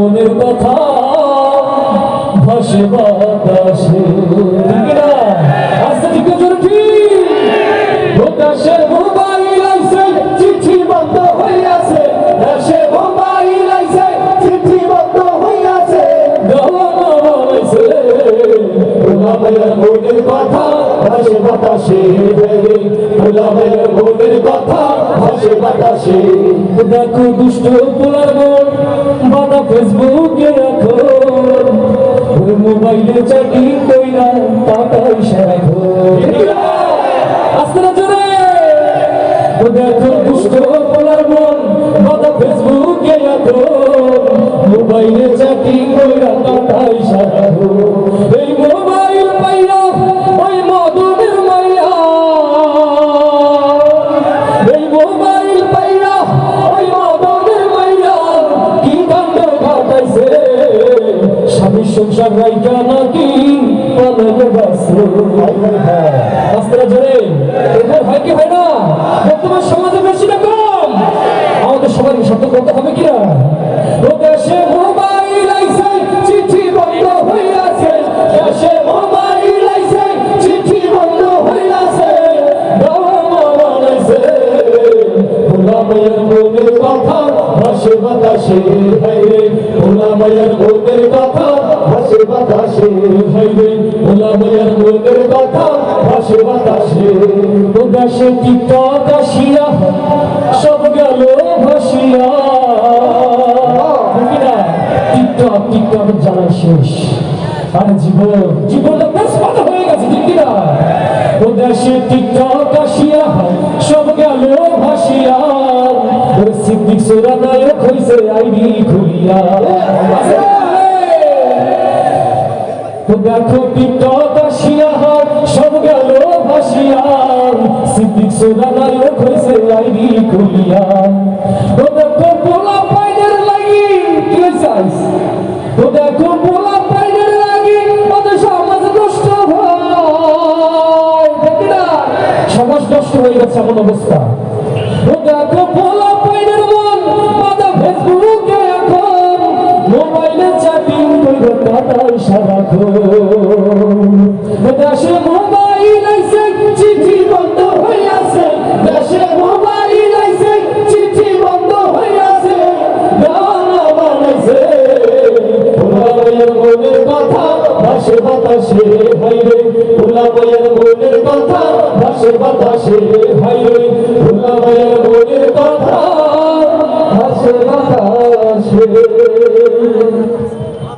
মনের কথা ভাসে বাতাসে। প্রকাশের মোবাইল আছে চিঠি বন্ধ হইয়াছে। দেশে মোবাইল আছে চিঠি বন্ধ হইয়াছে। গান আছে মনের কথা গোলামের মনের কথা ভাসে বাতাসে। দেখো দুষ্ট পোলার মন, বাধা ফেসবুকে রাখো মোবাইলে চ্যাটিং কইরা টাকা ইশা রাখো আস্তে জোরে। দেখো দুষ্ট পোলার মন, বাধা ফেসবুকে রাখো মোবাইলে চ্যাটিং কইরা টাকা ইশা রাখো এই মোবাইল পাইয়া এখানে হয় কি হয় না? বর্তমান সমাজে বেশি না কম আমাদের সবাইকে সতর্ক করতে হবে কিনা? ও দেশে মোবাইল আইছে, চিঠি বন্ধ কথা, ভাসে বাতাসে হাইরে গোলামের মনের কথা কথা ভাসে বাতাসে উদাসে টিকটক আসিয়া সব গেল ভাসিয়া। টিকটক টিকটক জ্বালা শেষ। আর জীবন জীবনটা ভালো হয়ে গেছে দেখি না। উদাসে টিকটক আসিয়া সব গেল ভাসিয়া। ওরে সিদ্দিক সোরা নায়ক হইছে আইডি খুলিয়া। দেখো টিকটক আসিয়া সব গেল ভাসিয়া সিদ্দিক নায়ক হয়েছে আইডি খুলিয়া তো দেখো পোলা পাইনের লাগি, কি হয়েছে তো দেখো পোলা পাইনের লাগি, ওদের সমাজ নষ্ট হয়। সমাজ নষ্ট হয়ে গেছে এমন অবস্থা। ও দেখো পোলা পাইনের মন, বাদা ফেসবুকে এখন মোবাইলে চ্যাটিং করে টাটা সারাক্ষণ গোলামের মনের কথা ভাসে বাতাসে হাইরে ভোলা মনের